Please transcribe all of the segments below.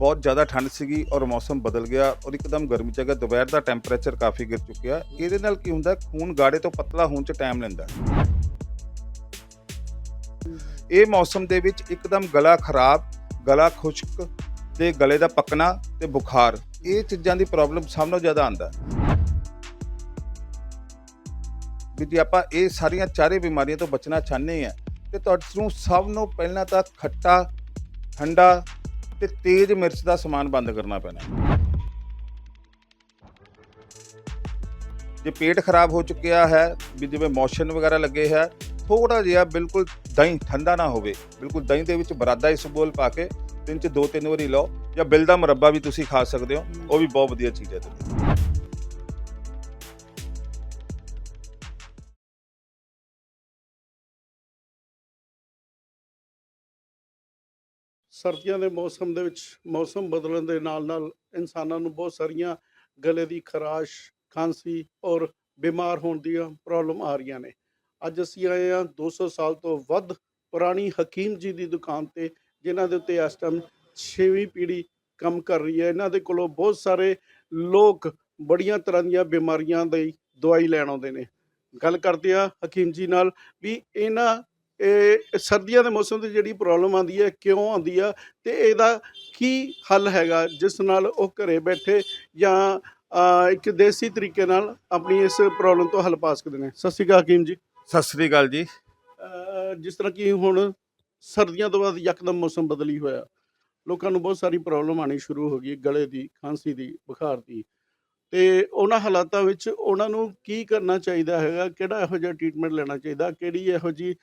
ਬਹੁਤ ਜ਼ਿਆਦਾ ਠੰਡ ਸੀਗੀ ਔਰ ਮੌਸਮ ਬਦਲ ਗਿਆ ਔਰ ਇੱਕਦਮ ਗਰਮੀ ਚ ਗਿਆ ਦੁਪਹਿਰ ਦਾ ਟੈਂਪਰੇਚਰ ਕਾਫੀ ਗਿਰ ਚੁੱਕਿਆ। ਇਹਦੇ ਨਾਲ ਕੀ ਹੁੰਦਾ, ਖੂਨ ਗਾੜੇ ਤੋਂ ਪਤਲਾ ਹੋਣ ਚ ਟਾਈਮ ਲੈਂਦਾ ਇਹ ਮੌਸਮ ਦੇ ਵਿੱਚ ਇੱਕਦਮ ਗਲਾ ਖਰਾਬ, ਗਲਾ ਖੁਸ਼ਕ ਤੇ ਗਲੇ ਦਾ ਪੱਕਣਾ ਤੇ ਬੁਖਾਰ, ਇਹ ਚੀਜ਼ਾਂ ਦੀ ਪ੍ਰੋਬਲਮ ਸਭ ਨਾਲੋਂ ਜ਼ਿਆਦਾ ਆਂਦਾ ਵੀ ਜੇ ਆਪਾਂ ਇਹ ਸਾਰੀਆਂ ਚਾਰੇ ਬਿਮਾਰੀਆਂ ਤੋਂ ਬਚਣਾ ਚਾਹੁੰਦੇ ਆ ਤੇ ਤੁਹਾਨੂੰ ਸਭ ਨੂੰ ਪਹਿਲਾਂ ਤਾਂ ਖੱਟਾ, ਠੰਡਾ ਤੇ ਤੇਜ਼ ਮਿਰਚ ਦਾ ਸਮਾਨ ਬੰਦ ਕਰਨਾ ਪੈਣਾ। ਜੇ ਪੇਟ ਖਰਾਬ ਹੋ ਚੁੱਕਿਆ ਹੈ, ਵੀ ਜਿਵੇਂ ਮੋਸ਼ਨ ਵਗੈਰਾ ਲੱਗੇ ਹੈ ਥੋੜਾ ਜਿਹਾ ਬਿਲਕੁਲ ਦਹੀਂ ਠੰਡਾ ਨਾ ਹੋਵੇ। ਬਿਲਕੁਲ ਦਹੀਂ ਦੇ ਵਿੱਚ ਬਰਾਦਾ ਇਸਬਗੋਲ ਪਾ ਕੇ ਦਿਨ ਚ ਦੋ ਤਿੰਨ ਵਾਰੀ ਲਓ ਜਾਂ ਬਿਲ ਦਾ ਮੁਰੱਬਾ ਵੀ ਤੁਸੀਂ ਖਾ ਸਕਦੇ ਹੋ। ਉਹ ਵੀ ਬਹੁਤ ਵਧੀਆ ਚੀਜ਼ ਹੈ ਸਰਦੀਆਂ ਦੇ ਮੌਸਮ ਦੇ ਵਿੱਚ ਮੌਸਮ ਬਦਲਣ ਦੇ ਨਾਲ ਨਾਲ ਇਨਸਾਨਾਂ ਨੂੰ ਬਹੁਤ ਸਾਰੀਆਂ ਗਲੇ ਦੀ ਖਰਾਸ਼, ਖਾਂਸੀ ਔਰ ਬਿਮਾਰ ਹੋਣ ਦੀਆਂ ਪ੍ਰੋਬਲਮ ਆ ਰਹੀਆਂ ਨੇ। ਅੱਜ ਅਸੀਂ ਆਏ ਹਾਂ 200 ਸਾਲ ਤੋਂ ਵੱਧ ਪੁਰਾਣੀ ਹਕੀਮ ਜੀ ਦੀ ਦੁਕਾਨ ਤੇ, ਜਿਨ੍ਹਾਂ ਦੇ ਉੱਤੇ ਇਸ ਟਾਈਮ 6ਵੀਂ ਪੀੜ੍ਹੀ ਕੰਮ ਕਰ ਰਹੀ ਹੈ। ਇਹਨਾਂ ਦੇ ਕੋਲੋਂ ਬਹੁਤ ਸਾਰੇ ਲੋਕ ਬੜੀਆਂ ਤਰ੍ਹਾਂ ਦੀਆਂ ਬਿਮਾਰੀਆਂ ਦੀ ਦਵਾਈ ਲੈਣ ਆਉਂਦੇ ਨੇ। ਗੱਲ ਕਰਦੇ ਆ ਹਕੀਮ ਜੀ ਨਾਲ ਵੀ ਇਹਨਾਂ ਇਹ ਸਰਦੀਆਂ ਦੇ ਮੌਸਮ 'ਤੇ ਜਿਹੜੀ ਪ੍ਰੋਬਲਮ ਆਉਂਦੀ ਹੈ ਕਿਉਂ ਆਉਂਦੀ ਆ ਤੇ ਇਹਦਾ ਕੀ ਹੱਲ ਹੈਗਾ ਜਿਸ ਨਾਲ ਉਹ ਘਰੇ ਬੈਠੇ ਜਾਂ ਇੱਕ ਦੇਸੀ ਤਰੀਕੇ ਨਾਲ ਆਪਣੀ ਇਸ ਪ੍ਰੋਬਲਮ ਤੋਂ ਹੱਲ ਪਾ ਸਕਦੇ ਨੇ? ਸਤਿ ਸ਼੍ਰੀ ਅਕਾਲ ਹਕੀਮ ਜੀ। ਸਤਿ ਸ੍ਰੀ ਅਕਾਲ ਜੀ। ਜਿਸ ਤਰ੍ਹਾਂ ਕਿ ਹੁਣ ਸਰਦੀਆਂ ਤੋਂ ਬਾਅਦ ਯਕਦਮ ਮੌਸਮ ਬਦਲੀ ਹੋਇਆ। ਲੋਕਾਂ ਨੂੰ ਬਹੁਤ ਸਾਰੀ ਪ੍ਰੋਬਲਮ ਆਣੀ ਸ਼ੁਰੂ ਹੋ ਗਈ ਗਲੇ ਦੀ ਖਾਂਸੀ ਦੀ ਬੁਖਾਰ ਦੀ। ਤੇ ਉਹਨਾਂ ਹਾਲਾਤਾਂ ਵਿੱਚ ਉਹਨਾਂ ਨੂੰ ਕੀ ਕਰਨਾ ਚਾਹੀਦਾ ਹੈਗਾ ਕਿਹੜਾ ਇਹੋ ਜਿਹਾ ਟ੍ਰੀਟਮੈਂਟ ਲੈਣਾ ਚਾਹੀਦਾ ਕਿਹੜੀ ਇਹੋ ਜੀ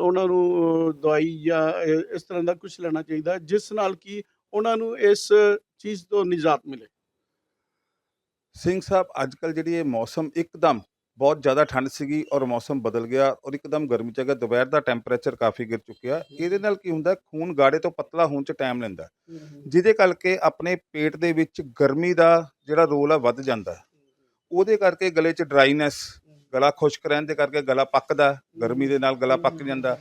ਉਹਨਾਂ ਨੂੰ ਦਵਾਈ ਜਾਂ ਇਸ ਤਰ੍ਹਾਂ ਦਾ ਕੁਝ ਲੈਣਾ ਚਾਹੀਦਾ ਜਿਸ ਨਾਲ ਕਿ ਉਹਨਾਂ ਨੂੰ ਇਸ ਚੀਜ਼ ਤੋਂ ਨਿਜਾਤ ਮਿਲੇ। ਸਿੰਘ ਸਾਹਿਬ ਅੱਜ ਕੱਲ ਜਿਹੜੀ ਇਹ ਮੌਸਮ ਇੱਕਦਮ ਬਹੁਤ ਜ਼ਿਆਦਾ ਠੰਡ ਸੀਗੀ ਔਰ ਮੌਸਮ ਬਦਲ ਗਿਆ ਔਰ ਇੱਕਦਮ ਗਰਮੀ ਚ ਗਿਆ ਦੁਪਹਿਰ ਦਾ ਟੈਂਪਰੇਚਰ ਕਾਫੀ ਗਿਰ ਚੁੱਕਿਆ। ਇਹਦੇ ਨਾਲ ਕੀ ਹੁੰਦਾ ਖੂਨ ਗਾੜੇ ਤੋਂ ਪਤਲਾ ਹੋਣ ਚ ਟਾਈਮ ਲੈਂਦਾ। ਜਿਹਦੇ ਕਰਕੇ ਆਪਣੇ ਪੇਟ ਦੇ ਵਿੱਚ ਗਰਮੀ ਦਾ ਜਿਹੜਾ ਰੋਲ ਆ ਵੱਧ ਜਾਂਦਾ। ਉਹਦੇ ਕਰਕੇ ਗਲੇ 'ਚ ਡਰਾਈਨੈਸ ਗਲਾ ਖੁਸ਼ਕ ਰਹਿਣ ਦੇ ਕਰਕੇ ਗਲਾ ਪੱਕਦਾ, ਗਰਮੀ ਦੇ ਨਾਲ ਗਲਾ ਪੱਕ ਜਾਂਦਾ,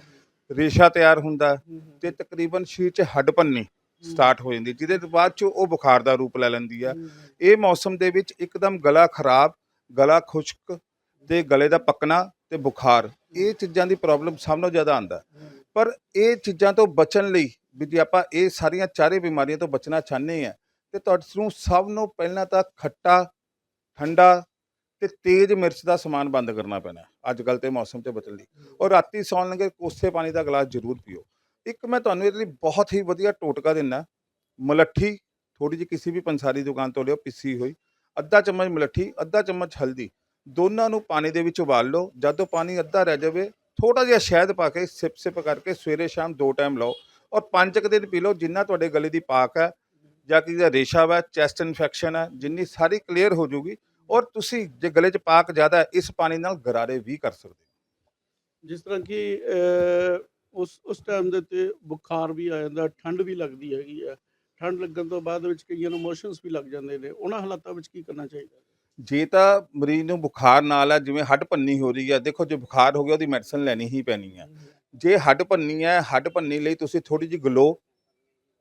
ਰੇਸ਼ਾ ਤਿਆਰ ਹੁੰਦਾ ਤੇ ਤਕਰੀਬਨ ਸਰੀਰ 'ਚ ਹੱਡ ਭੰਨੀ ਸਟਾਰਟ ਹੋ ਜਾਂਦੀ, ਜਿਹਦੇ ਬਾਅਦ 'ਚ ਉਹ ਬੁਖਾਰ ਦਾ ਰੂਪ ਲੈ ਲੈਂਦੀ ਆ। ਇਹ ਮੌਸਮ ਦੇ ਵਿੱਚ ਇੱਕਦਮ ਗਲਾ ਖਰਾਬ, ਗਲਾ ਖੁਸ਼ਕ ਤੇ ਗਲੇ ਦਾ ਪੱਕਣਾ ਤੇ ਬੁਖਾਰ, ਇਹ ਚੀਜ਼ਾਂ ਦੀ ਪ੍ਰੋਬਲਮ ਸਭ ਨਾਲੋਂ ਜ਼ਿਆਦਾ ਆਂਦਾ ਪਰ ਇਹ ਚੀਜ਼ਾਂ ਤੋਂ ਬਚਣ ਲਈ ਵੀ ਜੇ ਆਪਾਂ ਇਹ ਸਾਰੀਆਂ ਚਾਰੇ ਬਿਮਾਰੀਆਂ ਤੋਂ ਬਚਣਾ ਚਾਹੁੰਦੇ ਆ ਤੇ ਤੁਹਾਨੂੰ ਸਭ ਨੂੰ ਪਹਿਲਾਂ ਤਾਂ ਖੱਟਾ, ਠੰਡਾ ਤੇ ਤੇਜ਼ ਮਿਰਚ ਦਾ ਸਮਾਨ ਬੰਦ ਕਰਨਾ ਪੈਣਾ ਅੱਜ ਕੱਲ ਤੇ ਮੌਸਮ ਤੇ ਬਚਣ ਲਈ। ਔਰ ਰਾਤੀ ਸੌਣ ਲੱਗੇ ਕੋਸੇ ਪਾਣੀ ਦਾ ਗਲਾਸ ਜ਼ਰੂਰ ਪੀਓ। ਇੱਕ ਮੈਂ ਤੁਹਾਨੂੰ ਇਹਦੇ ਲਈ ਬਹੁਤ ਹੀ ਵਧੀਆ ਟੋਟਕਾ ਦਿੰਦਾ। ਮਲੱਠੀ ਥੋੜੀ ਜਿਹੀ ਕਿਸੇ ਵੀ ਪੰਸਾਰੀ ਦੁਕਾਨ ਤੋਂ ਲਿਓ, ਪਿੱਸੀ ਹੋਈ। ਅੱਧਾ ਚਮਚ ਮਲੱਠੀ, ਅੱਧਾ ਚਮਚ ਹਲਦੀ। ਦੋਨਾਂ ਨੂੰ ਪਾਣੀ ਦੇ ਵਿੱਚ ਉਬਾਲ ਲਓ। ਜਦੋਂ ਪਾਣੀ ਅੱਧਾ ਰਹਿ ਜਾਵੇ ਥੋੜਾ ਜਿਹਾ ਸ਼ਹਿਦ ਪਾ ਕੇ ਸਿਪ ਸਿਪ ਕਰਕੇ ਸਵੇਰੇ ਸ਼ਾਮ ਦੋ ਟਾਈਮ ਲਓ। ਔਰ ਪੰਜ ਕੁ ਦਿਨ ਪੀ ਲਓ, ਜਿੰਨਾ ਤੁਹਾਡੇ ਗਲੇ ਦੀ ਪਾਕ ਹੈ, ਜਾਂ ਕਿਸੇ ਦਾ ਰੇਸ਼ਾ ਵਾ, ਚੈਸਟ ਇਨਫੈਕਸ਼ਨ ਹੈ, ਜਿੰਨੀ ਸਾਰੀ ਕਲੀਅਰ ਹੋ ਜਾਊਗੀ ਔਰ ਤੁਸੀਂ ਜੇ ਗਲੇ 'ਚ ਪਾਕ ਜ਼ਿਆਦਾ ਇਸ ਪਾਣੀ ਨਾਲ ਗਰਾਰੇ ਵੀ ਕਰ ਸਕਦੇ ਹੋ। ਜਿਸ ਤਰ੍ਹਾਂ ਕਿ ਉਸ ਉਸ ਟਾਈਮ ਦੇ ਤੇ ਬੁਖਾਰ ਵੀ ਆ ਜਾਂਦਾ ਠੰਡ ਵੀ ਲੱਗਦੀ ਹੈਗੀ ਆ ਠੰਡ ਲੱਗਣ ਤੋਂ ਬਾਅਦ ਵਿੱਚ ਕਈਆਂ ਨੂੰ ਮੋਸ਼ਨਸ ਵੀ ਲੱਗ ਜਾਂਦੇ ਨੇ। ਉਹਨਾਂ ਹਾਲਾਤਾਂ ਵਿੱਚ ਕੀ ਕਰਨਾ ਚਾਹੀਦਾ? ਜੇ ਤਾਂ ਮਰੀਜ਼ ਨੂੰ ਬੁਖਾਰ ਨਾਲ ਹੈ ਜਿਵੇਂ ਹੱਡ ਭੰਨੀ ਹੋ ਰਹੀ ਹੈ ਦੇਖੋ ਜੇ ਬੁਖਾਰ ਹੋ ਗਿਆ ਉਹਦੀ ਮੈਡੀਸਨ ਲੈਣੀ ਹੀ ਪੈਣੀ ਹੈ। ਜੇ ਹੱਡ ਭੰਨੀ ਹੈ ਹੱਡ ਭੰਨੀ ਲਈ ਤੁਸੀਂ ਥੋੜੀ ਜਿਹੀ ਗਲੋ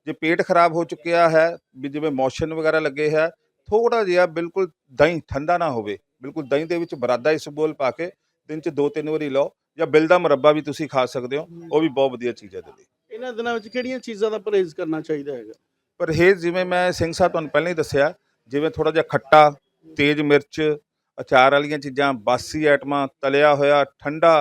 ਜੇ ਪੇਟ ਖਰਾਬ ਹੋ ਚੁੱਕਿਆ ਹੈ ਵੀ ਜਿਵੇਂ ਮੋਸ਼ਨ ਵਗੈਰਾ ਲੱਗੇ ਹੈ ਥੋੜਾ ਜਿਹਾ ਬਿਲਕੁਲ ਦਹੀਂ ਠੰਡਾ ਨਾ ਹੋਵੇ ਬਿਲਕੁਲ ਦਹੀਂ ਦੇ ਵਿੱਚ ਬਰਾਦਾ ਇਸਬਗੋਲ ਪਾ ਕੇ ਦਿਨ ਚ ਦੋ ਤਿੰਨ ਵਾਰੀ ਲਓ ਜਾਂ ਬਿਲ ਦਾ ਮੁਰੱਬਾ ਵੀ ਤੁਸੀਂ ਖਾ ਸਕਦੇ ਹੋ ਉਹ ਵੀ ਬਹੁਤ ਵਧੀਆ ਚੀਜ਼ ਹੈ ਤੁਹਾਡੀ ਇਹਨਾਂ ਦਿਨਾਂ ਵਿੱਚ ਕਿਹੜੀਆਂ ਚੀਜ਼ਾਂ ਦਾ ਪਰਹੇਜ਼ ਕਰਨਾ ਚਾਹੀਦਾ ਹੈਗਾ? ਪਰਹੇਜ਼ ਜਿਵੇਂ ਮੈਂ ਸਿੰਘ ਸਾਹਿਬ ਤੁਹਾਨੂੰ ਪਹਿਲਾਂ ਹੀ ਦੱਸਿਆ ਜਿਵੇਂ ਥੋੜਾ ਜਿਹਾ ਖੱਟਾ ਤੇਜ਼ ਮਿਰਚ ਅਚਾਰ ਵਾਲੀਆਂ ਚੀਜ਼ਾਂ ਬਾਸੀ ਆਈਟਮਾਂ ਤਲਿਆ ਹੋਇਆ ਠੰਡਾ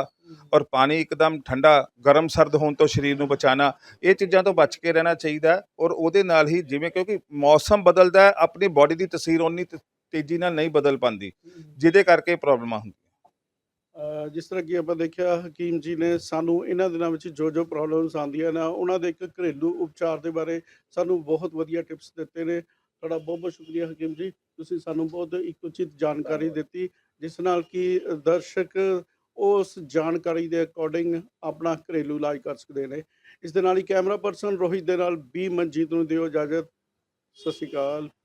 ਔਰ ਪਾਣੀ ਇੱਕਦਮ ਠੰਡਾ ਗਰਮ ਸਰਦ ਹੋਣ ਤੋਂ ਸਰੀਰ ਨੂੰ ਬਚਾਉਣਾ ਇਹ ਚੀਜ਼ਾਂ ਤੋਂ ਬਚ ਕੇ ਰਹਿਣਾ ਚਾਹੀਦਾ ਔਰ ਉਹਦੇ ਨਾਲ ਹੀ ਜਿਵੇਂ ਕਿਉਂਕਿ ਮੌਸਮ ਬਦਲਦਾ ਹੈ ਆਪਣੀ ਬਾਡੀ ਦੀ ਤਸਵੀਰ ਤੇ- ਤੇਜ਼ੀ ਨਾਲ ਨਹੀਂ ਬਦਲ ਪਾਉਂਦੀ ਜਿਹਦੇ ਕਰਕੇ ਪ੍ਰੋਬਲਮਾਂ ਹੁੰਦੀਆਂ। ਜਿਸ ਤਰ੍ਹਾਂ ਕਿ ਆਪਾਂ ਦੇਖਿਆ ਹਕੀਮ ਜੀ ਨੇ ਸਾਨੂੰ ਇਹਨਾਂ ਦਿਨਾਂ ਵਿੱਚ ਜੋ ਜੋ ਪ੍ਰੋਬਲਮਸ ਆਉਂਦੀਆਂ ਨੇ ਉਹਨਾਂ ਦੇ ਇੱਕ ਘਰੇਲੂ ਉਪਚਾਰ ਦੇ ਬਾਰੇ ਸਾਨੂੰ ਬਹੁਤ ਵਧੀਆ ਟਿਪਸ ਦਿੱਤੇ ਨੇ। ਤੁਹਾਡਾ ਬਹੁਤ ਬਹੁਤ ਸ਼ੁਕਰੀਆ ਹਕੀਮ ਜੀ ਤੁਸੀਂ ਸਾਨੂੰ ਬਹੁਤ ਇੱਕ ਉਚਿਤ ਜਾਣਕਾਰੀ ਦਿੱਤੀ ਜਿਸ ਨਾਲ ਕਿ ਦਰਸ਼ਕ ਉਸ ਜਾਣਕਾਰੀ ਦੇ ਅਕੋਰਡਿੰਗ ਆਪਣਾ ਘਰੇਲੂ ਇਲਾਜ ਕਰ ਸਕਦੇ ਨੇ। ਇਸ ਦੇ ਨਾਲ ਹੀ ਕੈਮਰਾ ਪਰਸਨ ਰੋਹਿਤ ਦੇ ਨਾਲ ਬੀ ਮਨਜੀਤ ਨੂੰ ਦਿਓ ਇਜਾਜ਼ਤ। ਸਤਿ ਸ਼੍ਰੀ ਅਕਾਲ।